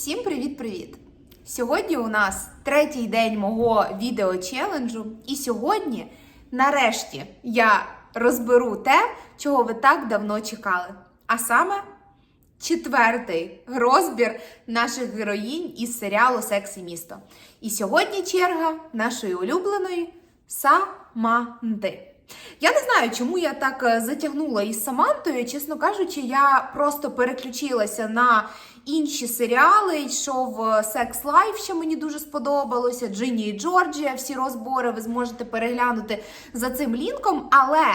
Всім привіт-привіт! Сьогодні у нас третій день мого відео челенджу, і сьогодні, нарешті, я розберу те, чого ви так давно чекали. А саме четвертий розбір наших героїнь із серіалу Секс і місто. І сьогодні черга нашої улюбленої Саманти. Я не знаю, чому я так е, затягнула із Самантою. Чесно кажучи, я просто переключилася на інші серіали. Йшов Секс Лайф, що мені дуже сподобалося. Джині і Джорджія. Всі розбори ви зможете переглянути за цим лінком. Але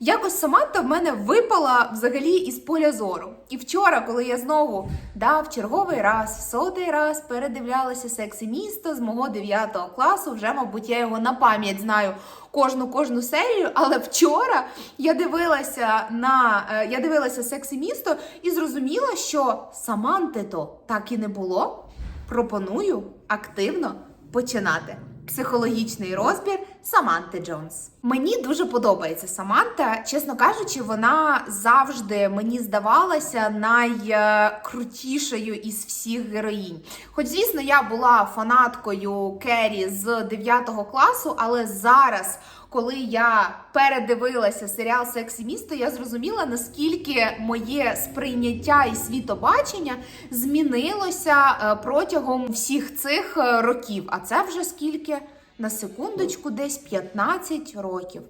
якось Саманта в мене випала взагалі із поля зору. І вчора, коли я знову да, в черговий раз, в сотий раз передивлялася секс і місто з мого 9 класу, вже, мабуть, я його на пам'ять знаю кожну кожну серію. Але вчора я дивилася на е, я дивилася секс місто і зрозуміла, що Саманти то так і не було. Пропоную активно починати. Психологічний розбір Саманти Джонс. Мені дуже подобається Саманта. Чесно кажучи, вона завжди мені здавалася найкрутішою із всіх героїнь. Хоч, звісно, я була фанаткою Керрі з 9 класу, але зараз, коли я передивилася серіал Секс і місто, я зрозуміла, наскільки моє сприйняття і світобачення змінилося е, протягом всіх цих е, років. А це вже скільки? На секундочку, десь 15 років.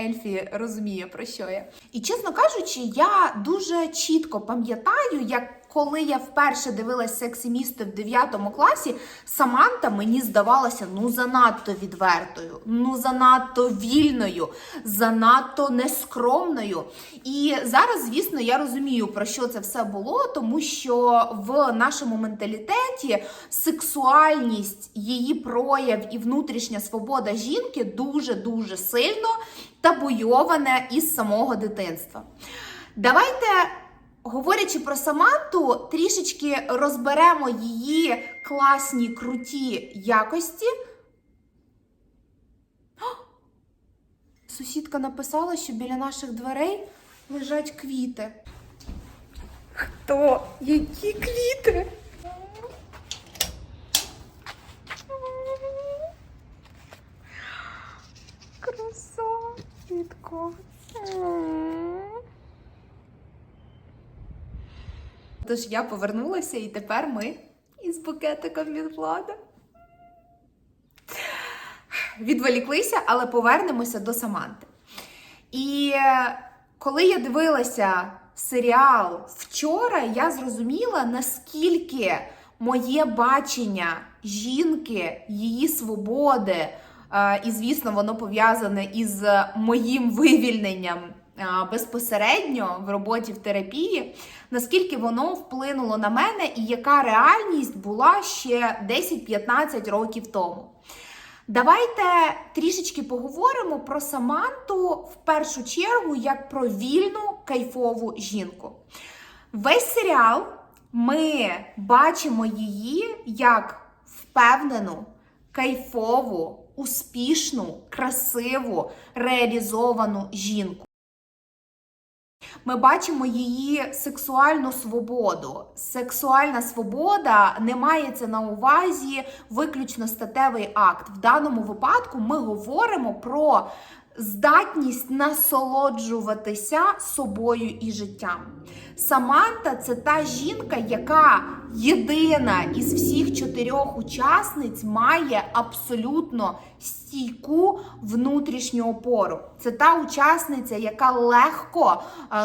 Ельфі розуміє, про що я. І чесно кажучи, я дуже чітко пам'ятаю, як коли я вперше дивилась секс і місто в 9 класі, Саманта мені здавалася ну занадто відвертою, ну занадто вільною, занадто нескромною. І зараз, звісно, я розумію, про що це все було, тому що в нашому менталітеті сексуальність, її прояв і внутрішня свобода жінки дуже дуже сильно табуйоване із самого дитинства. Давайте. Говорячи про Саманту, трішечки розберемо її класні круті якості. О! Сусідка написала, що біля наших дверей лежать квіти. Хто? Які квіти? Красавчитко. Тож я повернулася, і тепер ми із букетиком від влада. Відволіклися, але повернемося до Саманти. І е, коли я дивилася серіал вчора, я зрозуміла, наскільки моє бачення жінки, її свободи, е, і, звісно, воно пов'язане із моїм вивільненням безпосередньо в роботі в терапії, наскільки воно вплинуло на мене і яка реальність була ще 10-15 років тому. Давайте трішечки поговоримо про Саманту в першу чергу як про вільну кайфову жінку. Весь серіал ми бачимо її як впевнену, кайфову, успішну, красиву, реалізовану жінку. Ми бачимо її сексуальну свободу. Сексуальна свобода не мається на увазі виключно статевий акт. В даному випадку ми говоримо про здатність насолоджуватися собою і життям. Саманта це та жінка, яка єдина із всіх чотирьох учасниць має абсолютно стійку внутрішню опору. Це та учасниця, яка легко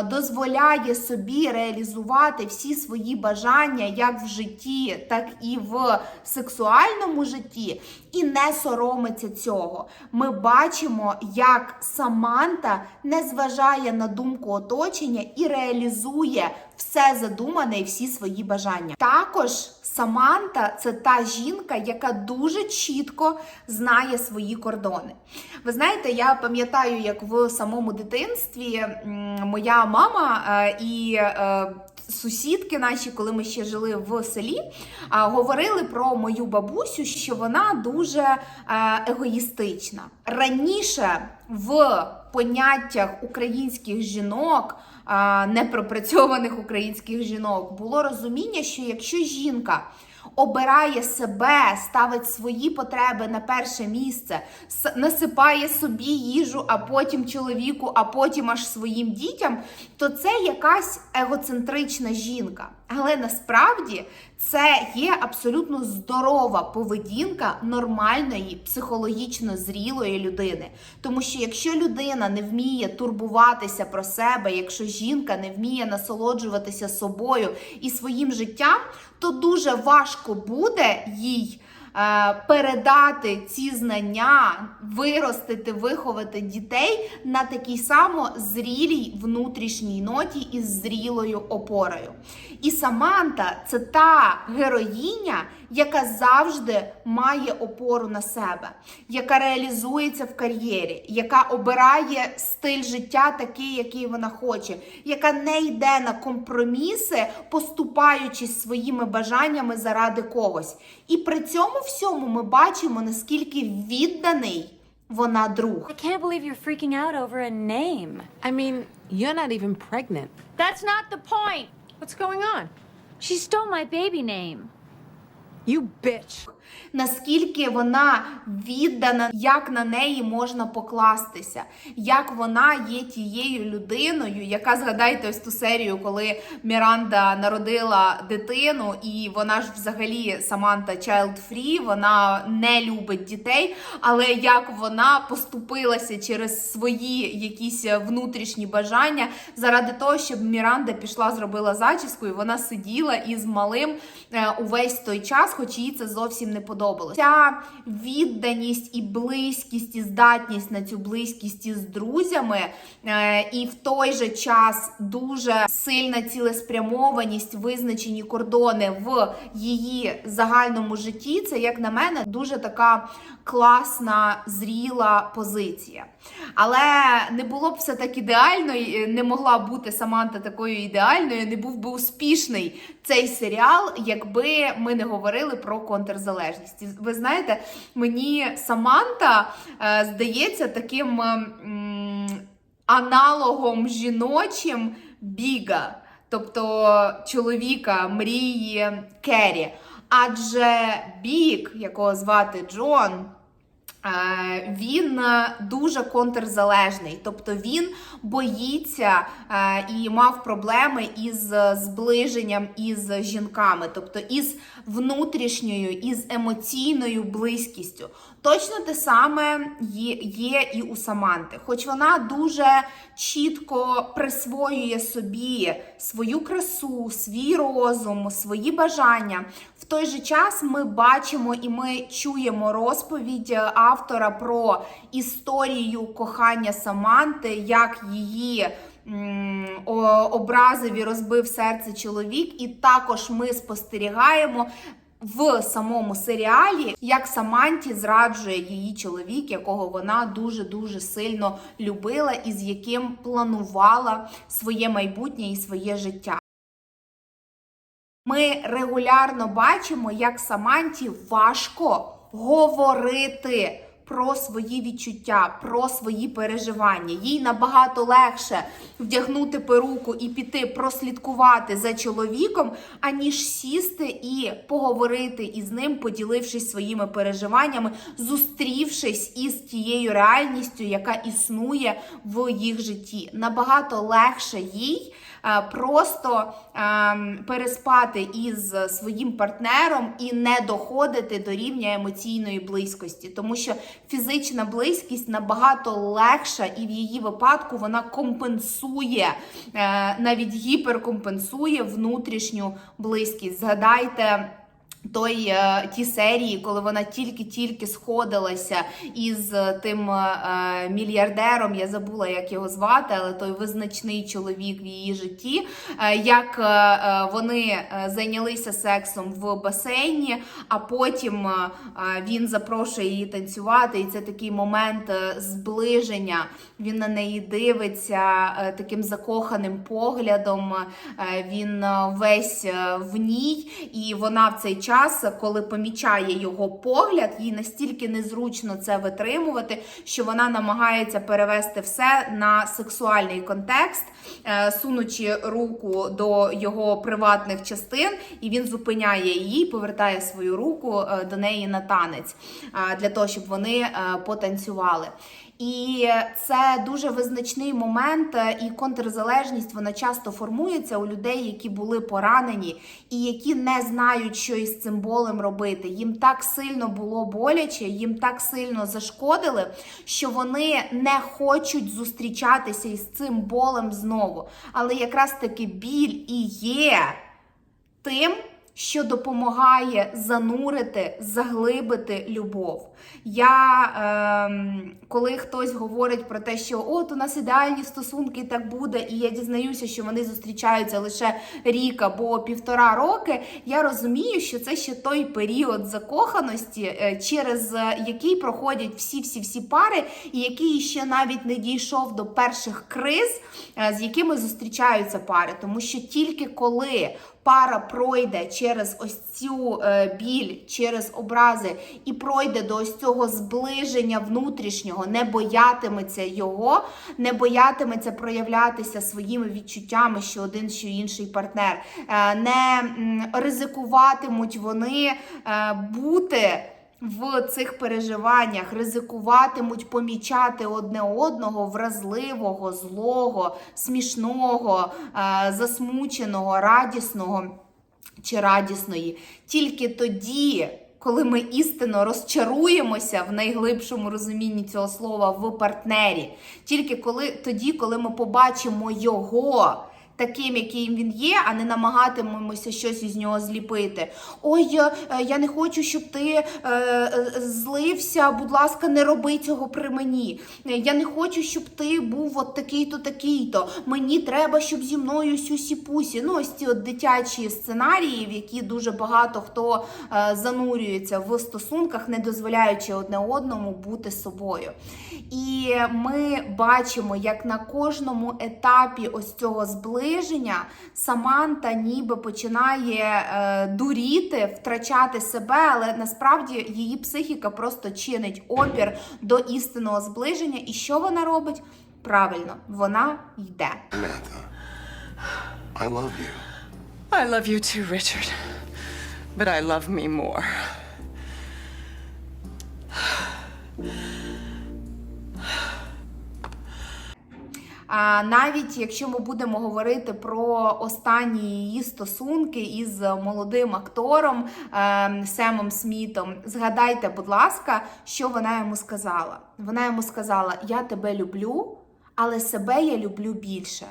дозволяє собі реалізувати всі свої бажання як в житті, так і в сексуальному житті, і не соромиться цього. Ми бачимо, як Саманта не зважає на думку оточення і реалізує все задумане і всі свої бажання. Також Саманта це та жінка, яка дуже чітко знає свої кордони. Ви знаєте, я пам'ятаю, як в самому дитинстві моя мама е, і е, сусідки наші, коли ми ще жили в селі, говорили про мою бабусю, що вона дуже е, егоїстична. Раніше в поняттях українських жінок непропрацьованих українських жінок. Було розуміння, що якщо жінка обирає себе, ставить свої потреби на перше місце, насипає собі їжу, а потім чоловіку, а потім аж своїм дітям, то це якась егоцентрична жінка. Але насправді це є абсолютно здорова поведінка нормальної, психологічно зрілої людини. Тому що якщо людина не вміє турбуватися про себе, якщо жінка не вміє насолоджуватися собою і своїм життям, то дуже важко буде їй. Е, Передати ці знання, виростити, виховати дітей на такій само зрілій внутрішній ноті із зрілою опорою. І Саманта це та героїня, яка завжди має опору на себе, яка реалізується в кар'єрі, яка обирає стиль життя такий, який вона хоче, яка не йде на компроміси, поступаючись своїми бажаннями заради когось. І при цьому всьому ми бачимо, наскільки відданий вона друг. I can't believe you're freaking out over a name. I mean, you're not even pregnant. That's not the point. What's going on? She stole my baby name. You bitch. наскільки вона віддана, як на неї можна покластися, як вона є тією людиною, яка згадайте ось ту серію, коли Міранда народила дитину, і вона ж взагалі Саманта child free, вона не любить дітей, але як вона поступилася через свої якісь внутрішні бажання заради того, щоб Міранда пішла, зробила зачіску, і вона сиділа із малим е, увесь той час, хоч їй це зовсім не подобалося. Ця відданість і близькість, і здатність на цю близькість із друзями, е, і в той же час дуже сильна цілеспрямованість, визначені кордони в її загальному житті. Це, як на мене, дуже така класна, зріла позиція. Але не було б все так ідеально, і не могла бути Саманта такою ідеальною, не був би успішний цей серіал, якби ми не говорили про контрзалежність. Ви знаєте, мені Саманта е, здається таким м, аналогом жіночим біга, тобто чоловіка мрії Керрі. Адже бік, якого звати Джон, Він е, дуже контрзалежний, тобто він боїться е, і мав проблеми із зближенням із жінками, тобто із внутрішньою, із емоційною близькістю. Точно те саме є і у Саманти, хоч вона дуже чітко присвоює собі свою красу, свій розум, свої бажання. Той же час ми бачимо і ми чуємо розповідь е, автора про історію кохання Саманти, як її. Образив і розбив серце чоловік, і також ми спостерігаємо в самому серіалі, як Саманті зраджує її чоловік, якого вона дуже дуже сильно любила і з яким планувала своє майбутнє і своє життя. Ми регулярно бачимо, як Саманті важко говорити про свої відчуття, про свої переживання. Їй набагато легше вдягнути перуку і піти прослідкувати за чоловіком, аніж сісти і поговорити із ним, поділившись своїми переживаннями, зустрівшись із тією реальністю, яка існує в їх житті. Набагато легше їй просто ем, переспати із своїм партнером і не доходити до рівня емоційної близькості, тому що фізична близькість набагато легша, і в її випадку вона компенсує, е, навіть гіперкомпенсує внутрішню близькість. Згадайте. Той е, ті серії, коли вона тільки-тільки сходилася із е, тим е, мільярдером, я забула, як його звати, але той визначний чоловік в її житті. Як вони зайнялися сексом в басейні, а потім він запрошує її танцювати, і це такий момент зближення. Він на неї дивиться таким закоханим поглядом. Він весь в ній, і вона в цей час час, коли помічає його погляд, їй настільки незручно це витримувати, що вона намагається перевести все на сексуальний контекст, е, сунучи руку до його приватних частин, і він зупиняє її, повертає свою руку е, до неї на танець е, для того, щоб вони потанцювали. І це дуже визначний момент, е, і контрзалежність вона часто формується у людей, які були поранені, і які не знають, що із цим болем робити. Їм так сильно було боляче, їм так сильно зашкодили, що вони не хочуть зустрічатися із цим болем знову. Але якраз таки біль і є тим, що допомагає занурити, заглибити любов. Я, ем, коли хтось говорить про те, що от у нас ідеальні стосунки, так буде, і я дізнаюся, що вони зустрічаються лише рік або півтора роки, я розумію, що це ще той період закоханості, е, через е, який проходять всі-всі-всі пари, і який ще навіть не дійшов до перших криз, е, з якими зустрічаються пари. Тому що тільки коли пара пройде через ось цю е, біль, через образи і пройде до ось цього зближення внутрішнього, не боятиметься його, не боятиметься проявлятися своїми відчуттями, що один, що інший партнер, е, не ризикуватимуть вони е, бути. В цих переживаннях ризикуватимуть помічати одне одного вразливого, злого, смішного, е, засмученого, радісного чи радісної. Тільки тоді, коли ми істинно розчаруємося в найглибшому розумінні цього слова в партнері, тільки коли тоді, коли ми побачимо його. Таким, яким він є, а не намагатимемося щось із нього зліпити. Ой, я, е, я не хочу, щоб ти е, е, злився. Будь ласка, не роби цього при мені. Е, Я не хочу, щоб ти був от такий-то, такий-то. Мені треба, щоб зі мною сюсі-пусі. Ну, ось ці от дитячі сценарії, в які дуже багато хто е, занурюється в стосунках, не дозволяючи одне одному бути собою. І ми бачимо, як на кожному етапі ось цього зближення Саманта ніби починає е, дуріти, втрачати себе, але насправді її психіка просто чинить опір до істинного зближення. І що вона робить? Правильно, вона йде. I love you. I love you too, Richard. But I love me more. Навіть якщо ми будемо говорити про останні її стосунки із молодим актором е, Семом Смітом, згадайте, будь ласка, що вона йому сказала. Вона йому сказала: Я тебе люблю, але себе я люблю більше.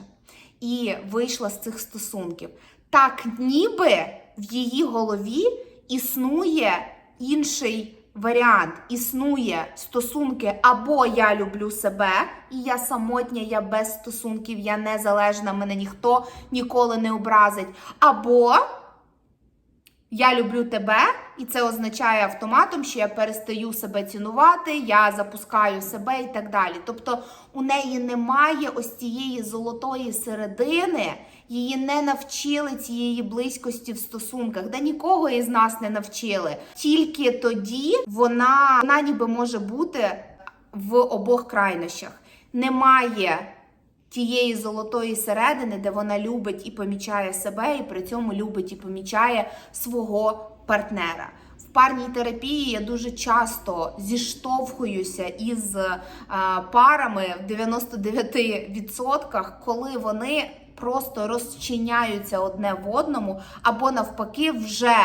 І вийшла з цих стосунків. Так, ніби в її голові існує інший варіант. Існує стосунки або я люблю себе, і я самотня, я без стосунків, я незалежна, мене ніхто ніколи не образить. Або я люблю тебе, і це означає автоматом, що я перестаю себе цінувати, я запускаю себе і так далі. Тобто у неї немає ось цієї золотої середини, її не навчили цієї близькості в стосунках, де нікого із нас не навчили. Тільки тоді вона, вона ніби може бути в обох крайнощах. Немає тієї золотої середини, де вона любить і помічає себе, і при цьому любить і помічає свого партнера. В парній терапії я дуже часто зіштовхуюся із а, парами в 99%, коли вони просто розчиняються одне в одному, або навпаки, вже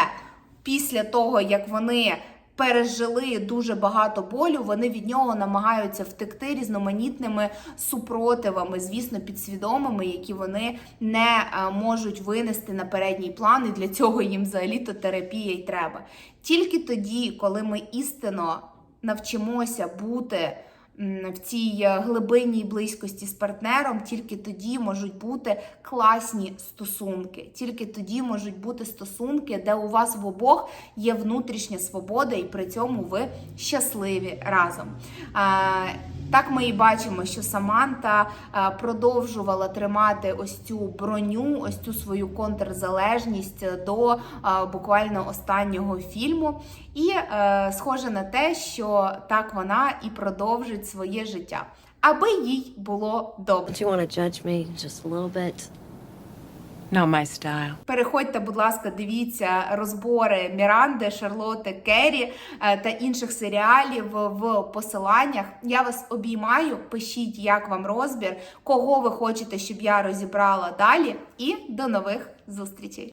після того, як вони пережили дуже багато болю, вони від нього намагаються втекти різноманітними супротивами, звісно, підсвідомими, які вони не е, можуть винести на передній план, і для цього їм взагалі-то терапія й треба. Тільки тоді, коли ми істинно навчимося бути в цій е, глибинній близькості з партнером, тільки тоді можуть бути класні стосунки. Тільки тоді можуть бути стосунки, де у вас в обох є внутрішня свобода, і при цьому ви щасливі разом. Так ми і бачимо, що Саманта е, продовжувала тримати ось цю броню, ось цю свою контрзалежність до е, буквально останнього фільму. І е, схоже на те, що так вона і продовжить своє життя, аби їй було добре. Not my style. Переходьте, будь ласка, дивіться розбори Міранди, Шарлотти, Керрі е, та інших серіалів в посиланнях. Я вас обіймаю. Пишіть, як вам розбір, кого ви хочете, щоб я розібрала далі. І до нових зустрічей.